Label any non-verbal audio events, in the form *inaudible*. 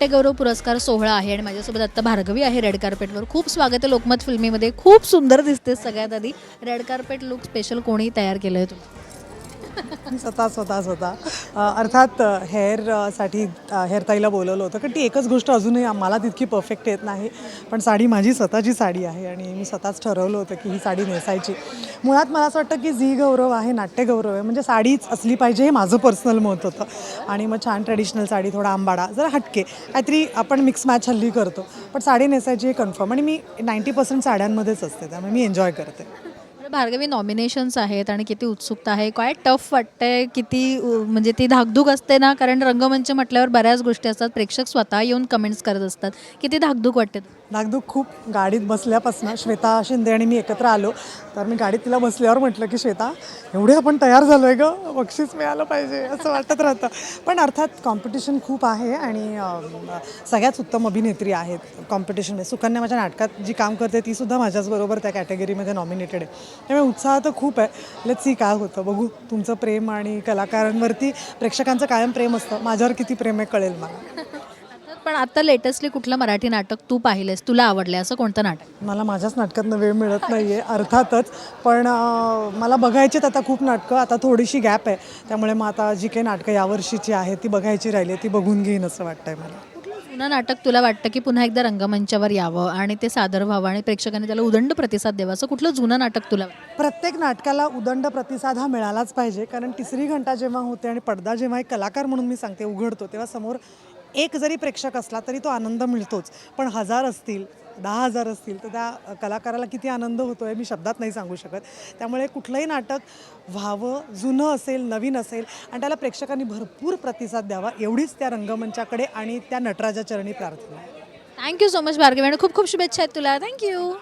नाट्यगौरव पुरस्कार सोहळा आहे आणि माझ्यासोबत आत्ता भार्गवी आहे रेड कार्पेटवर खूप स्वागत आहे लोकमत फिल्मीमध्ये. खूप सुंदर दिसते सगळ्यात आधी. रेड कार्पेट लुक स्पेशल कोणी तयार केलं आहे तुम्ही *laughs* स्वतः स्वतः स्वतः. अर्थात हेअरसाठी हेअरताईला बोलवलं होतं कारण ती एकच गोष्ट अजूनही मला तितकी परफेक्ट येत नाही. पण साडी माझी स्वतःची साडी आहे आणि मी स्वतःच ठरवलं होतं की ही साडी नेसायची. मुळात मला असं वाटतं की झी गौरव आहे नाट्यगौरव आहे. म्हणजे साडीच असली पाहिजे हे माझं पर्सनल मत होतं. आणि मग छान ट्रेडिशनल साडी थोडा आंबाडा जरा हटके. काहीतरी आपण मिक्स मॅच हल्ली करतो. पण साडी नेसायची हे कन्फर्म आणि मी नाईंटी पर्सेंट साड्यांमध्येच असते त्यामुळे मी एन्जॉय करते. भार्गवी नॉमिनेशन्स आहेत आणि किती उत्सुकता आहे. काय टफ वाटतंय किती म्हणजे ती धाकधूक असते ना कारण रंगमंच म्हटल्यावर बऱ्याच गोष्टी असतात. प्रेक्षक स्वतः येऊन कमेंट्स करत असतात. किती धाकधूक वाटते? नागदूक खूप गाडीत बसल्यापासून श्वेता शिंदे आणि मी एकत्र आलो. तर मी गाडीत तिला बसल्यावर म्हटलं की श्वेता एवढे आपण तयार झालो आहे गं. बक्षीस मिळालं पाहिजे. असं वाटत राहतं. पण अर्थात कॉम्पिटिशन खूप आहे आणि सगळ्याच उत्तम अभिनेत्री आहेत कॉम्पिटिशन सुकन्या माझ्या नाटकात जी काम करते तीसुद्धा माझ्याचबरोबर त्या कॅटेगरीमध्ये नॉमिनेटेड आहे. त्यामुळे उत्साह तर खूप आहे. लेट सी काय होतं. बघू. तुमचं प्रेम आणि कलाकारांवरती प्रेक्षकांचं कायम प्रेम असतं. माझ्यावर किती प्रेम आहे कळेल मला. पण आता लेटेस्टली कुठलं मराठी नाटक तू पाहिलेस तुला आवडलं असं कोणतं नाटक? मला माझ्याच नाटकातनं वेळ मिळत नाही आहे अर्थातच. पण अं, मला बघायचीत आता खूप नाटकं आता थोडीशी गॅप आहे. त्यामुळे मग आता जी काही नाटकं यावर्षीची आहेत ती बघायची राहिली आहे ती बघून घेईन असं वाटतंय मला. कुठलं जुनं नाटक तुला वाटतं की पुन्हा एकदा रंगमंचावर यावं आणि ते सादर व्हावं आणि प्रेक्षकांनी त्याला उदंड प्रतिसाद द्यावा? असं कुठलं जुनं नाटक तुला वाटतं? प्रत्येक नाटकाला उदंड प्रतिसाद हा मिळालाच पाहिजे कारण तिसरी घंटा जेव्हा होते आणि पडदा जेव्हा एक कलाकार म्हणून मी सांगते उघडतो तेव्हा समोर एक जरी प्रेक्षक असला तरी तो आनंद मिळतोच. पण हजार असतील दहा हजार असतील तर त्या कलाकाराला किती आनंद होतो आहे मी शब्दात नाही सांगू शकत. त्यामुळे कुठलंही नाटक व्हावं जुनं असेल नवीन असेल आणि त्याला प्रेक्षकांनी भरपूर प्रतिसाद द्यावा एवढीच त्या रंगमंचाकडे आणि त्या नटराजा चरणी प्रार्थना. आहे थँक्यू सो मच भार्गवी आणि खूप खूप शुभेच्छा आहेत तुला. थँक्यू